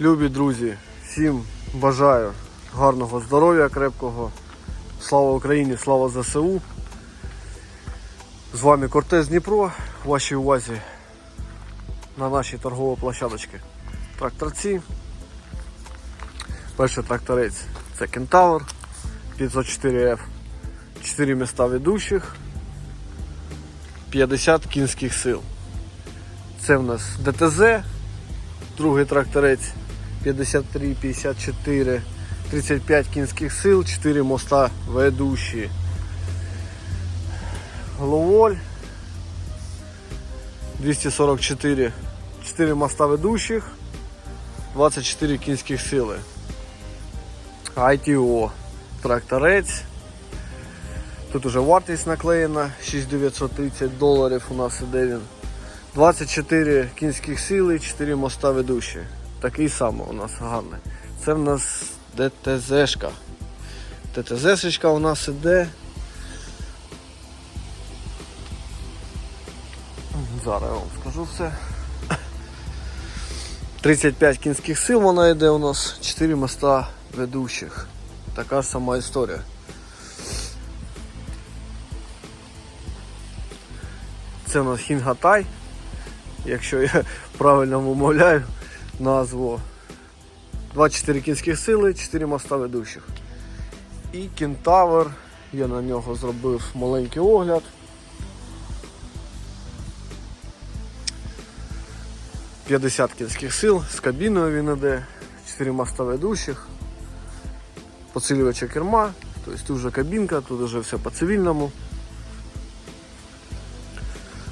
Любі друзі, всім бажаю гарного здоров'я, крепкого. Слава Україні, слава ЗСУ. З вами Кортес Дніпро. В вашій увазі на нашій торговій площадочці тракторці. Перший тракторець це Кентавр 504F. 4 міста ведучих, 50 кінських сил. Це в нас ДТЗ, другий тракторець 53, 54, 35 кінських сил, 4 моста ведущі. Головоль 244, 4 моста ведущих, 24 кінських сили. ITO тракторець. Тут уже вартість наклеєна, 6930 доларів у нас іде він. 24 кінських сили, 4 моста ведущі. Такий самий у нас гарний. Це в нас ДТЗшка. ДТЗшечка у нас іде. Зараз я вам скажу все. 35 кінських сил вона йде у нас, 4 моста ведущих. Така ж сама історія. Це у нас Хінгатай, якщо я правильно вимовляю назву. 24 кінських сили, 4 моста ведучих. І Кентавр, я на нього зробив маленький огляд. «50 кінських сил, з кабіною він іде, 4 моста ведучих, поцілювача керма, тобто тут вже кабінка, тут вже все по цивільному.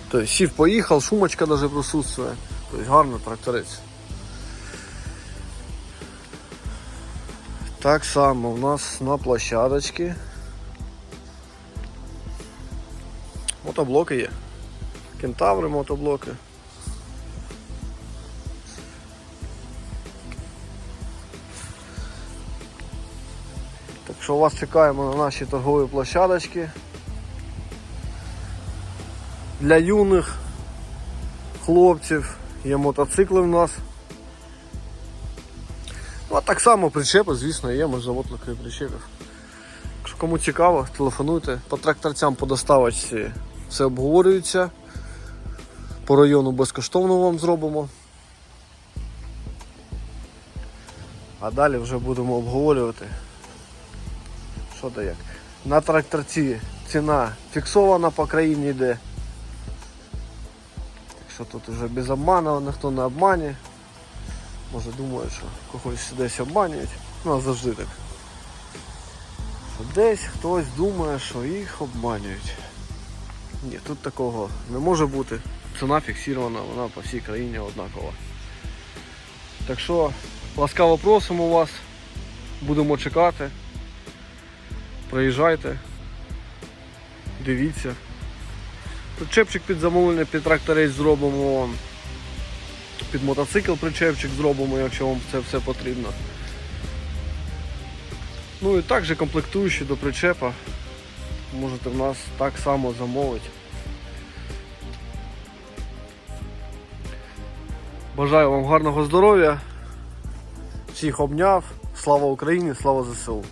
Тобто сів поїхав, шумочка даже присутствує. Тобто гарний тракторець. Так само у нас на площадочці. Мотоблоки є. Кентаври мотоблоки. Так що вас чекаємо на нашій торговій площадочці. Для юних хлопців є мотоцикли в нас. Ну, а так само причепи, звісно, є, ми завод таких причепів. Якщо кому цікаво, телефонуйте. По тракторцям по доставочці все обговорюється. По району безкоштовно вам зробимо. А далі вже будемо обговорювати. Що та як. На тракторці ціна фіксована по країні йде. що тут вже без обману, ніхто не обмані. Може думають, що когось десь обманюють. Ну, а завжди так. Що десь хтось думає, що їх обманюють. Ні, тут такого не може бути. Ціна фіксована, вона по всій країні однакова. Так що ласкаво просимо вас, будемо чекати. Приїжджайте, дивіться. Причепчик під замовлення, під тракторець зробимо. Під мотоцикл причепчик зробимо, якщо вам це все потрібно. Ну і також комплектуючі до причепа можете в нас так само замовити. Бажаю вам гарного здоров'я, всіх обняв, слава Україні, слава ЗСУ.